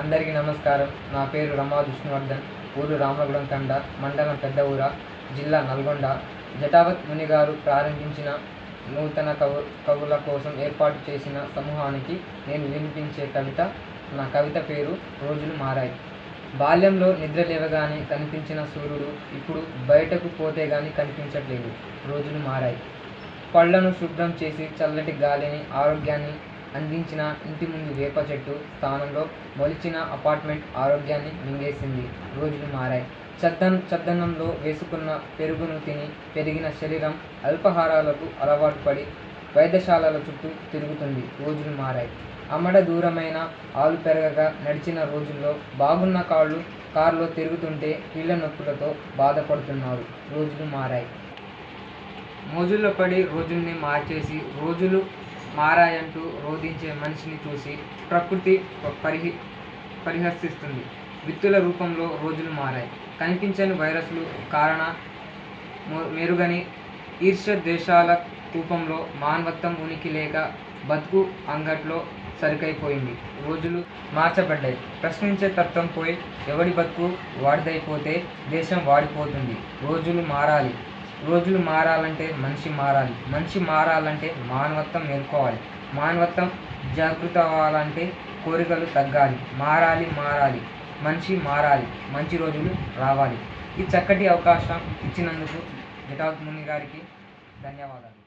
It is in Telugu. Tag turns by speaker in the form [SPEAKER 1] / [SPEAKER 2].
[SPEAKER 1] అందరికీ నమస్కారం. నా పేరు రమా విష్ణువర్ధన్ ఊరు రామగుడం తండ మండలం పెద్ద ఊర జిల్లా నల్గొండ. జటావత్ ముని గారు ప్రారంభించిన నూతన కవు కవుల కోసం ఏర్పాటు చేసిన సమూహానికి నేను వినిపించే కవిత నా కవిత పేరు రోజులు మారాయి. బాల్యంలో నిద్ర లేవగానే కనిపించిన సూర్యుడు ఇప్పుడు బయటకు పోతే గాని కనిపించట్లేదు. రోజులు మారాయి. పళ్ళను శుభ్రం చేసి చల్లటి గాలిని ఆరోగ్యాన్ని అందించిన ఇంటి ముందు వేప చెట్టు స్థానంలో మొలిచిన అపార్ట్మెంట్ ఆరోగ్యాన్ని మింగేసింది. రోజులు మారాయి. చద్దన్ చద్దన్నంలో వేసుకున్న పెరుగును తిని పెరిగిన శరీరం అల్పాహారాలకు అలవాటు పడి వైద్యశాలల చుట్టూ తిరుగుతుంది. రోజులు మారాయి. అమ్మడ దూరమైన ఆలు పెరగక నడిచిన రోజుల్లో బాగున్న కాళ్ళు కారులో తిరుగుతుంటే కీళ్ళ నొప్పులతో బాధపడుతున్నారు. రోజులు మారాయి. మోజుల్లో పడి రోజుల్ని మార్చేసి రోజులు మారాయంటూ రోధించే మనిషిని చూసి ప్రకృతి పరిహి పరిహసిస్తుంది. విత్తుల రూపంలో రోజులు మారాయి. కనిపించని వైరస్లు కారణ మెరుగని ఈర్ష్య దేశాల రూపంలో మానవత్వం ఉనికి లేక బతుకు అంగట్లో సరికైపోయింది. రోజులు మార్చబడ్డాయి. ప్రశ్నించే తత్వం పోయి ఎవడి బతుకు వాడిదైపోతే దేశం వాడిపోతుంది. రోజులు మారాలి. రోజులు మారాలంటే మనిషి మారాలి. మనిషి మారాలంటే మానవత్వం మేల్కోవాలి మానవత్వం జాగృత అవ్వాలంటే కోరికలు తగ్గాలి. మారాలి మారాలి. మనిషి మారాలి. మంచి రోజులు రావాలి. ఈ చక్కటి అవకాశం ఇచ్చినందుకు జటాక్ ముని గారికి ధన్యవాదాలు.